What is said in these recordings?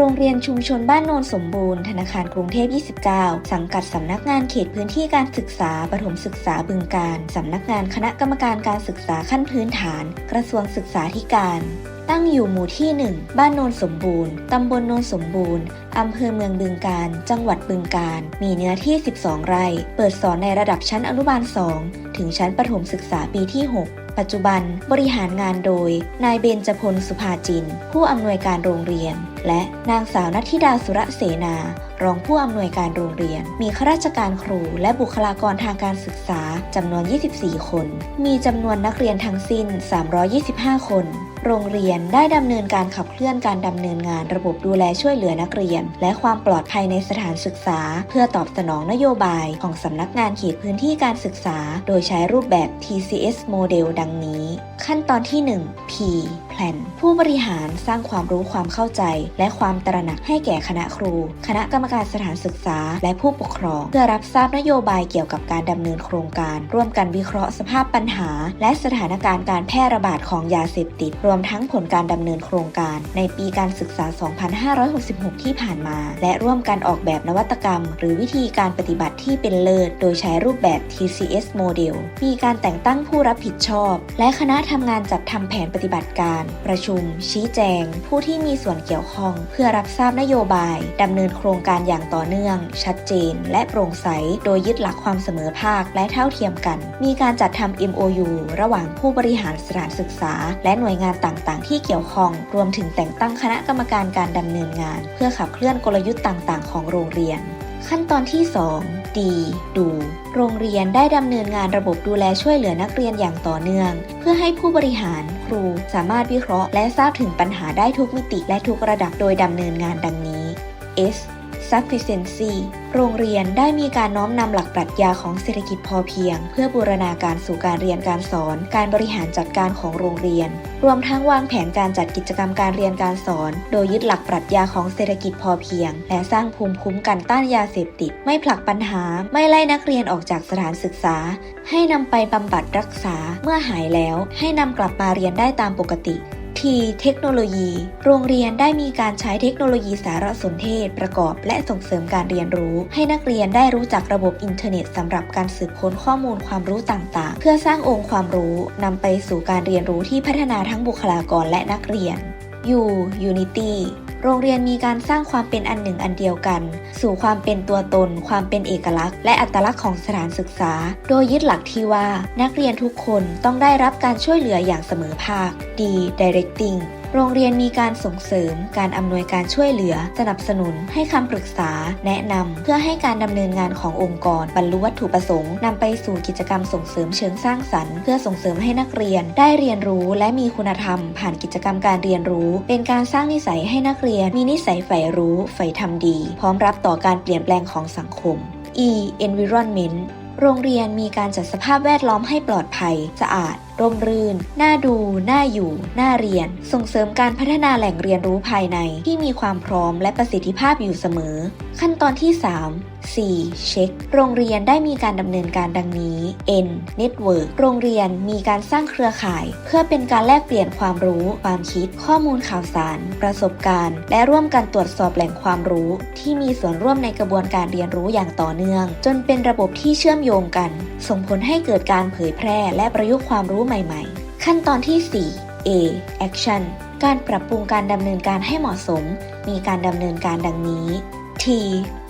โรงเรียนชุมชนบ้านโนนสมบูรณ์ ธนาคารกรุงเทพ 29 สังกัดสำนักงานเขตพื้นที่การศึกษาประถมศึกษาบึงการสำนักงานคณะกรรมการการศึกษาขั้นพื้นฐาน กระทรวงศึกษาธิการตั้งอยู่หมู่ที่ 1 บ้านโนนสมบูรณ์ ตำบลโนนสมบูรณ์ อำเภอเมืองบึงการ จังหวัดบึงการ มีเนื้อที่ 12 ไร่ เปิดสอนในระดับชั้นอนุบาล 2 ถึงชั้นประถมศึกษาปีที่ 6 ปัจจุบันบริหารงานโดย นายเบญจพลสุภาจิน ผู้อำนวยการโรงเรียน และนางสาวนัทธิดาสุระเสนา รองผู้อำนวยการโรงเรียน มีข้าราชการครู และบุคลากรทางการศึกษาจำนวน 24 คน มีจำนวนนักเรียนทั้งสิ้น 325 คน โรงเรียนได้ดำเนินการขับเคลื่อนการดำเนินงานระบบดูแลช่วยเหลือนักเรียน และความปลอดภัยในสถานศึกษา เพื่อตอบสนองนโยบายของสำนักงานเขตพื้นที่การศึกษา โดยใช้รูปแบบ TCS โมเดลดังนี้ ขั้นตอนที่ 1 P Plan ผู้บริหารสร้างความรู้ความเข้าใจ และความตระหนักให้แก่คณะครู คณะกรรมการสถานศึกษา และผู้ปกครอง เพื่อรับทราบนโยบายเกี่ยวกับการดำเนินโครงการ ร่วมกันวิเคราะห์สภาพปัญหา และสถานการณ์การแพร่ระบาดของยาเสพติด รวมทั้งผลการดำเนินโครงการ ในปีการศึกษา 2566 ที่ผ่านมา และร่วมกันออกแบบนวัตกรรม หรือวิธีการปฏิบัติที่เป็นเลิศ โดยใช้รูปแบบ TCS โมเดลมีการแต่งตั้งผู้รับผิดชอบ และคณะทำงานจัดทำแผนปฏิบัติการประชุม ชี้แจง ผู้ที่มีส่วนเกี่ยวข้อง เพื่อรับทราบนโยบายดำเนินโครงการอย่างต่อเนื่อง ชัดเจน และโปร่งใส โดยยึดหลักความเสมอภาคและเท่าเทียมกัน มีการจัดทำ MOU ระหว่างผู้บริหารสถานศึกษา และหน่วยงานต่างๆ ที่เกี่ยวข้อง รวมถึงแต่งตั้งคณะกรรมการการดำเนินงาน เพื่อขับเคลื่อนกลยุทธ์ต่าง ๆ ของโรงเรียน ขั้นตอนที่ 2 ดี ดู โรงเรียนได้ดำเนินงานระบบดูแลช่วยเหลือนักเรียนอย่างต่อเนื่อง เพื่อให้ผู้บริหารครูสามารถวิเคราะห์ และทราบถึงปัญหาได้ทุกมิติและทุกระดับโดยดำเนินงานดังนี้ S sufficiency โรงเรียนได้มีการน้อมนำหลักปรัชญาของเศรษฐกิจพอเพียง เพื่อบูรณาการสู่การเรียนการสอน การบริหารจัดการของโรงเรียน รวมทั้งวางแผนการจัดกิจกรรมการเรียนการสอน โดยยึดหลักปรัชญาของเศรษฐกิจพอเพียง และสร้างภูมิคุ้มกันต้านยาเสพติด ไม่ผลักปัญหา ไม่ไล่นักเรียนออกจากสถานศึกษา ให้นำไปบำบัดรักษา เมื่อหายแล้ว ให้นำกลับมาเรียนได้ตามปกติ ที เทคโนโลยี โรงเรียนได้มีการใช้เทคโนโลยีสารสนเทศประกอบ และส่งเสริมการเรียนรู้ ให้นักเรียนได้รู้จักระบบอินเทอร์เน็ตสำหรับการสืบค้นข้อมูลความรู้ต่างๆ เพื่อสร้างองค์ความรู้นำไปสู่การเรียนรู้ที่พัฒนาทั้งบุคลากรและนักเรียน U Unity โรงเรียนมีการสร้างความเป็นอันหนึ่งอันเดียวกัน สู่ความเป็นตัวตน ความเป็นเอกลักษณ์ และอัตลักษณ์ของสถานศึกษา โดยยึดหลักที่ว่า นักเรียนทุกคนต้องได้รับการช่วยเหลืออย่างเสมอภาค D Directing โรงเรียนมีการส่งเสริม การอำนวยการช่วยเหลือ สนับสนุน ให้คำปรึกษา แนะนำ เพื่อให้การดำเนินงานขององค์กร บรรลุวัตถุประสงค์นำไปสู่กิจกรรมส่งเสริมเชิงสร้างสรรค์ เพื่อส่งเสริมให้นักเรียน ได้เรียนรู้และมีคุณธรรม ผ่านกิจกรรมการเรียนรู้ เป็นการสร้างนิสัยให้นักเรียน มีนิสัยใฝ่รู้ใฝ่ทำดี พร้อมรับต่อการเปลี่ยนแปลงของสังคม E environment โรงเรียนมีการจัดสภาพแวดล้อมให้ปลอดภัย สะอาด ร่มรื่น น่าดู น่าอยู่ น่าเรียน ส่งเสริมการพัฒนาแหล่งเรียนรู้ภายในที่มีความพร้อมและประสิทธิภาพอยู่เสมอ ขั้นตอนที่ 3 4. เช็ค โรงเรียนได้มีการดำเนินการดังนี้ N Network โรงเรียนมีการสร้างเครือข่าย เพื่อเป็นการแลกเปลี่ยนความรู้ ความคิด ข้อมูลข่าวสาร ประสบการณ์ และร่วมกันตรวจสอบแหล่งความรู้ ที่มีส่วนร่วมในกระบวนการเรียนรู้อย่างต่อเนื่อง จนเป็นระบบที่เชื่อมโยงกัน ส่งผลให้เกิดการเผยแพร่ และประยุกต์ความรู้ใหม่ ๆ ขั้นตอนที่ 4 A Action การปรับปรุงการดำเนินการให้เหมาะสม มีการดำเนินการดังนี้ T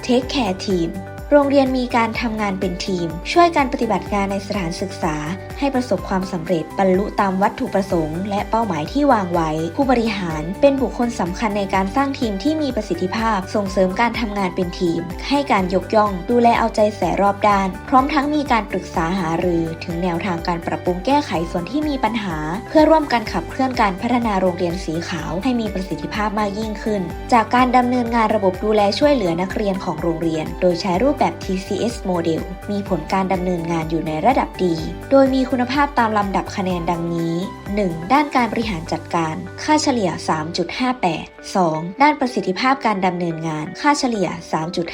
Take Care Team โรงเรียนมีการทำงานเป็นทีม ช่วยการปฏิบัติงานในสถานศึกษา ให้ประสบความสำเร็จบรรลุตามวัตถุประสงค์ และเป้าหมายที่วางไว้ ผู้บริหารเป็นบุคคลสำคัญในการสร้างทีมที่มีประสิทธิภาพ ส่งเสริมการทำงานเป็นทีม ให้การยกย่อง ดูแลเอาใจใส่รอบด้าน พร้อมทั้งมีการปรึกษาหารือ ถึงแนวทางการปรับปรุงแก้ไขส่วนที่มีปัญหา เพื่อร่วมกันขับเคลื่อนการพัฒนาโรงเรียนสีขาว ให้มีประสิทธิภาพมากยิ่งขึ้น จากการดำเนินงานระบบดูแลช่วยเหลือนักเรียนของโรงเรียน โดยใช้รูปแบบ TCS โมเดลมีผลการดำเนินงานอยู่ในระดับดี โดยมีคุณภาพตามลำดับคะแนนดังนี้ 1. ด้านการบริหารจัดการ ค่าเฉลี่ย 3.58 2. ด้านประสิทธิภาพการดำเนินงาน ค่าเฉลี่ย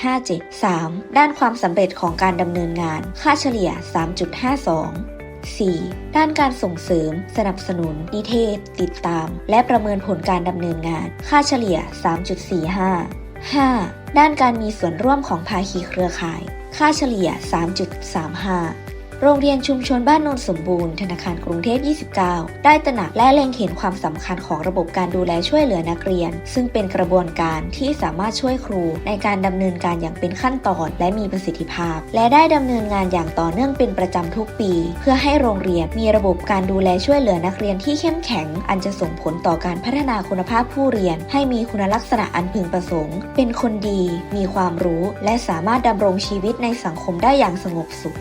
3.57 3. ด้านความสำเร็จของการดำเนินงาน ค่าเฉลี่ย 3.52 4. ด้านการส่งเสริม สนับสนุน นิเทศ ติดตาม และประเมินผลการดำเนินงาน ค่าเฉลี่ย 3.45 5. ด้านการมีส่วนร่วมของภาคีเครือข่าย ค่าเฉลี่ย 3.35 โรงเรียนชุมชนบ้านโนนสมบูรณ์ ธนาคารกรุงเทพ 29 ได้ตระหนักและเล็งเห็นความสำคัญของระบบการดูแลช่วยเหลือนักเรียน ซึ่งเป็นกระบวนการที่สามารถช่วยครูในการดำเนินการอย่างเป็นขั้นตอนและมีประสิทธิภาพ และได้ดำเนินงานอย่างต่อเนื่องเป็นประจำทุกปี เพื่อให้โรงเรียนมีระบบการดูแลช่วยเหลือนักเรียนที่เข้มแข็ง อันจะส่งผลต่อการพัฒนาคุณภาพผู้เรียน ให้มีคุณลักษณะอันพึงประสงค์ เป็นคนดี มีความรู้ และสามารถดำรงชีวิตในสังคมได้อย่างสงบสุข